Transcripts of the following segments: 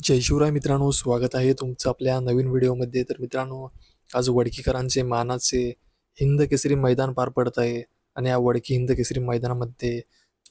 जय शिवराय मित्रांनो स्वागत आहे तुमचं आपल्या नवीन व्हिडिओमध्ये. तर मित्रांनो आज वडकीकरांचे मानाचे हिंद केसरी मैदान पार पडत आहे आणि या वडकी हिंद केसरी मैदानामध्ये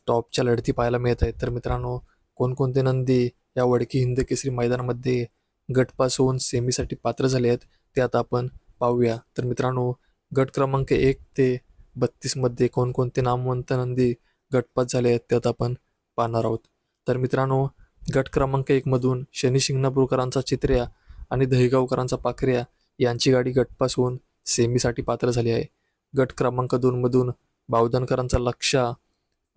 टॉपच्या लढती पाहायला मिळत आहेत. तर मित्रांनो कोणकोणते नंदी या वडकी हिंद केसरी मैदानामध्ये गटपास होऊन सेमीसाठी पात्र झाले आहेत ते आता आपण पाहूया. तर मित्रांनो गट क्रमांक एक ते बत्तीसमध्ये कोणकोणते नामवंत नंदी गटपास झाले आहेत ते आता आपण पाहणार आहोत. तर मित्रांनो गट क्रमांक एकमधून शनी शिंगणापूरकरांचा चित्र्या आणि दहिगावकरांचा पाखऱ्या यांची गाडी गटपास होऊन सेमीसाठी पात्र झाली आहे. गट क्रमांक दोनमधून बावधनकरांचा लक्षा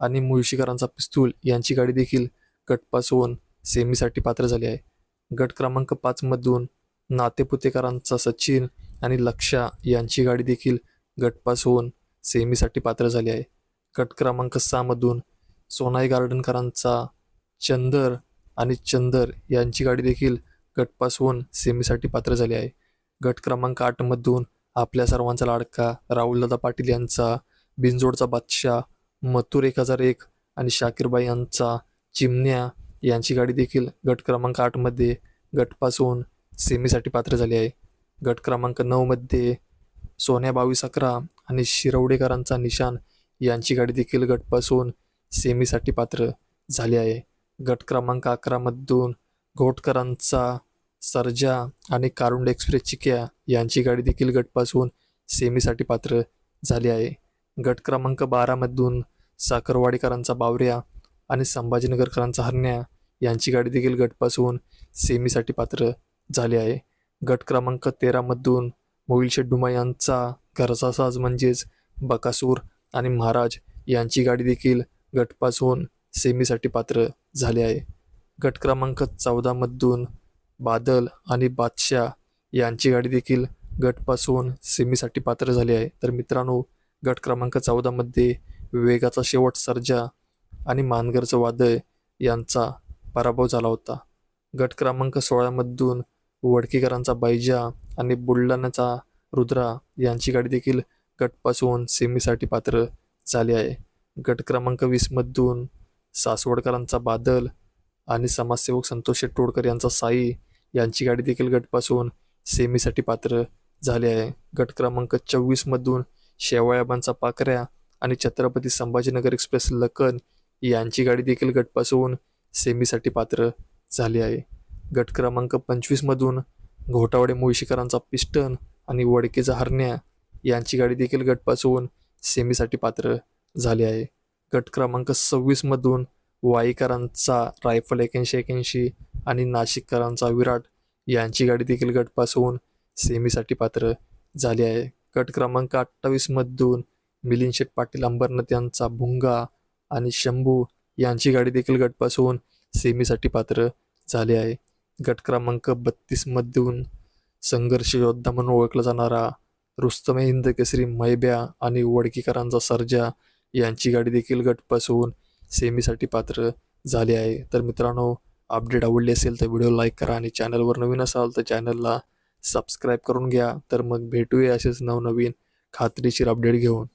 आणि मुळशीकरांचा पिस्तूल यांची गाडी देखील गटपास होऊन सेमीसाठी पात्र झाली आहे. गट क्रमांक पाचमधून नातेपुतेकरांचा सचिन आणि लक्षा यांची गाडी देखील गटपास होऊन सेमीसाठी पात्र झाली आहे. गट क्रमांक सहामधून सोनाई गार्डनकरांचा चंदर आणि चंदर यांची गाडी देखील गटपासून सेमीसाठी पात्र झाली आहे. गट क्रमांक आठमधून आपल्या सर्वांचा लाडका राहुलदादा पाटील यांचा बिनजोडचा बादशाह मथुर एक हजार एक आणि शाकीरबाई यांचा चिमण्या यांची गाडी देखील गट क्रमांक आठमध्ये गटपासून सेमीसाठी पात्र झाली आहे. गट क्रमांक नऊमध्ये सोन्या बावीस अकरा आणि शिरवडेकरांचा निशान यांची गाडी देखील गटपासून सेमीसाठी पात्र झाली आहे. गट क्रमांक अकरामधून घोटकरांचा सर्जा आणि कारुंड एक्सप्रेस चिक्या यांची गाडी देखील गटपासून सेमीसाठी पात्र झाली आहे. गट क्रमांक बारामधून साखरवाडीकरांचा बावऱ्या आणि संभाजीनगरकरांचा हरण्या यांची गाडी देखील गटपासून सेमीसाठी पात्र झाली आहे. गट क्रमांक तेरामधून मोहिल शेड्डुमा यांचा घरचा साज म्हणजेच बकासूर आणि महाराज यांची गाडी देखील गटपासून सेमीसाठी पात्र झाले आहे. गट क्रमांक चौदामधून बादल आणि बादशाह यांची गाडी देखील गटपासून सेमीसाठी पात्र झाली आहे. तर मित्रांनो गट क्रमांक चौदामध्ये वेगाचा शेवट सर्जा आणि मानगरचं वादळ यांचा पराभव झाला होता. गट क्रमांक सोळामधून वडकीकरांचा बैजा आणि बुलढाण्याचा रुद्रा यांची गाडी देखील गटपासून सेमीसाठी पात्र झाली आहे. गट क्रमांक वीसमधून सासवडकरांचा बादल आणि समाजसेवक संतोष शेट यांचा साई यांची गाडी देखील गटपासून सेमीसाठी पात्र झाली आहे. गट क्रमांक चोवीसमधून शेवाळ्याबांचा पाकऱ्या आणि छत्रपती संभाजीनगर एक्सप्रेस लखन यांची गाडी देखील गटपासून सेमीसाठी पात्र झाली आहे. गट क्रमांक पंचवीसमधून घोटावडे मुळशीकरांचा पिस्टन आणि वडकेचा हरण्या यांची गाडी देखील गटपासून सेमीसाठी पात्र झाली आहे. गट क्रमांक सव्वीसमधून वाईकरांचा रायफल एक्याऐंशी एक्याऐंशी आणि नाशिककरांचा विराट यांची गाडी देखील गटपास होऊन सेमीसाठी पात्र झाली आहे. गट क्रमांक अठ्ठावीसमधून मिलिंद शेठ पाटील अंबरनाथ यांचा भुंगा आणि शंभू यांची गाडी देखील गटपास होऊन सेमीसाठी पात्र झाले आहे. गट क्रमांक बत्तीसमधून संघर्ष योद्धा म्हणून ओळखला जाणारा रुस्तमे हिंद केसरी मैब्या आणि वडकीकरांचा सर्जा यांची गाडी देखील गटपास होऊन सेमीसाठी पात्र झाली आहे. तर मित्रांनो अपडेट आवडली असेल तर व्हिडिओ लाईक करा आणि चॅनलवर नवीन असाल तर चॅनलला सबस्क्राईब करून घ्या. तर मग भेटूया असेच नवनवीन खात्रीशीर अपडेट घेऊन.